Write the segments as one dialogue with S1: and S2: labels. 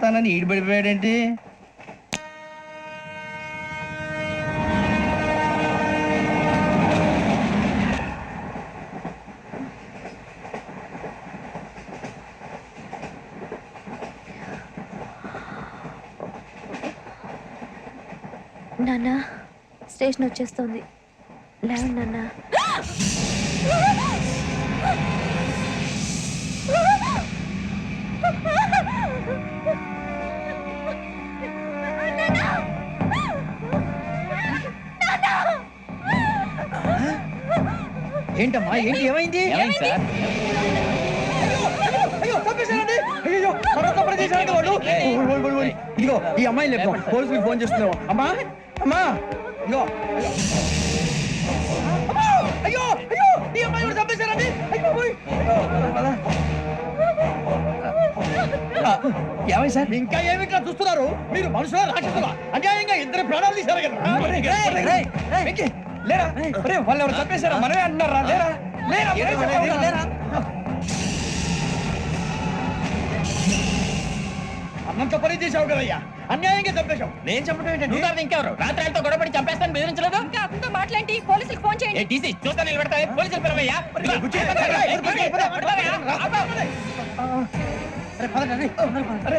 S1: చేస్తానని ఈడిపడిపోయాడేంటి?
S2: నాన్న స్టేషన్ వచ్చేస్తుంది. లేవండి నాన్న.
S1: ఏంటమ్మా? ఏంటి ఏమైంది?
S3: ఏమైంది సార్.
S1: ఇదిగో ఈ అమ్మాయిని లేపు పోలీసులకు ఫోన్ చేస్తున్నావు అమ్మా అమ్మా. ఇదిగో! అయ్యో అయ్యో ఈ అమ్మాయి కూడా చంపేశారండి అయ్యో ఏమైంది సార్? ఇంకా ఏమిట్లా చూస్తున్నారు? మీరు మనుషుల రాక్షసులా? అన్యాయంగా ఇద్దరు ప్రాణాలు తీశారు కదా. లేరా ఒరే, వాళ్ళు ఎవరు చంపేశారా మనమే అంటున్నారా లేరా లేరా లేరా అన్నంత పని చేసావు కదయ్యా అన్యాయంగా చంపేశావు నేను చంపడం ఏంటంటే
S3: నువ్వు కాదు ఇంకెవరు రాత్రి ఆయనతో గొడవపడి చంపేస్తాను బెదిరించలేదు
S2: ఇంకా అతనితో మాట్లాడి పోలీసులకు ఫోన్ చేయండి
S3: ఏ టీసీ చూస్తా నిలబెడతా పోలీసులు పిలవయ్యా
S1: అరే పదండి, అరే,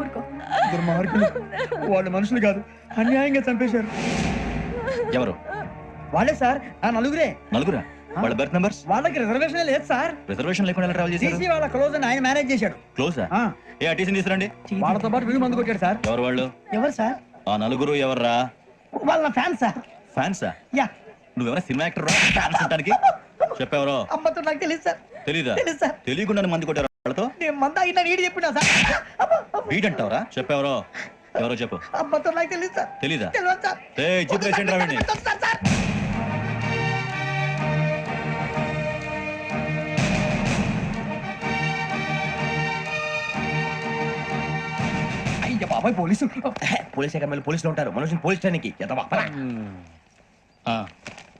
S3: బాడీ
S1: దుర్మార్గులు వాళ్ళు మనుషులు కాదు. అన్యాయంగా చంపేశారు.
S3: ఎవరు?
S1: వాళ్ళే సార్. ఆ నలుగురే.
S3: నలుగురా? వాళ్ళ బర్త్ నంబర్స్?
S1: వాళ్ళకి రిజర్వేషన్ లేదు సార్.
S3: రిజర్వేషన్ లేకుండా ఎలా ట్రావెల్ చేశారు?
S1: టీసీ వాళ్ళ క్లోజ్ అని ఆయన మేనేజ్ చేశాడు.
S3: క్లోజా
S1: ఆ,
S3: ఏ అటీసీని తీసుకురండి.
S1: వాళ్ళతో పాటు వీళ్ళు మందు కొట్టాడు సార్.
S3: ఎవరు వాళ్ళు?
S1: ఎవరు సార్?
S3: ఆ నలుగురు ఎవర్రా?
S1: వాళ్ళ ఫ్యాన్ సార్.
S3: ఫ్యాన్సా?
S1: యా.
S3: నువ్వెవరా సినిమా యాక్టర్ రా? ఫ్యాన్స్ అంటానికి చెప్పేవరో
S1: అమ్మతో నాకు తెలియదు సార్.
S3: తెలీదా?
S1: తెలీదు సార్.
S3: తెలియకుండా మంది కొట్టారు. వాళ్ళతో
S1: నేను మంద అయినా నీడి చెప్పినా సార్. అమ్మ, అమ్మ,
S3: బీట్ అంటావరా చెప్పేవరో? ఎవరో చెప్పు.
S1: నాకు తెలియదు సార్.
S3: తెలీదా?
S1: తెలియదు సార్.
S3: ఏ చిత్రేసేంటి రావండి.
S1: Sir, sir. అయ్య బాబాయ్ పోలీసు
S4: పోలీసులు ఉంటారు. మనుషులు పోలీస్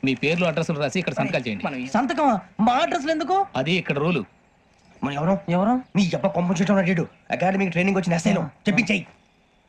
S5: మీ పేర్లు అడ్రస్లు రాసి ఇక్కడ సంతకాలు చేయండి.
S1: మనం ఈ-
S6: సంతకమా? మా అడ్రస్లు ఎందుకు?
S5: అది ఇక్కడ రూలు.
S4: మనం ఎవరు?
S6: ఎవరు?
S4: నీ అబ్బా కొంప చుట్టూ ఉన్నాడు అకాడమిక్ ట్రైనింగ్ వచ్చిన ఎస్ఐలో చెప్పించాయి.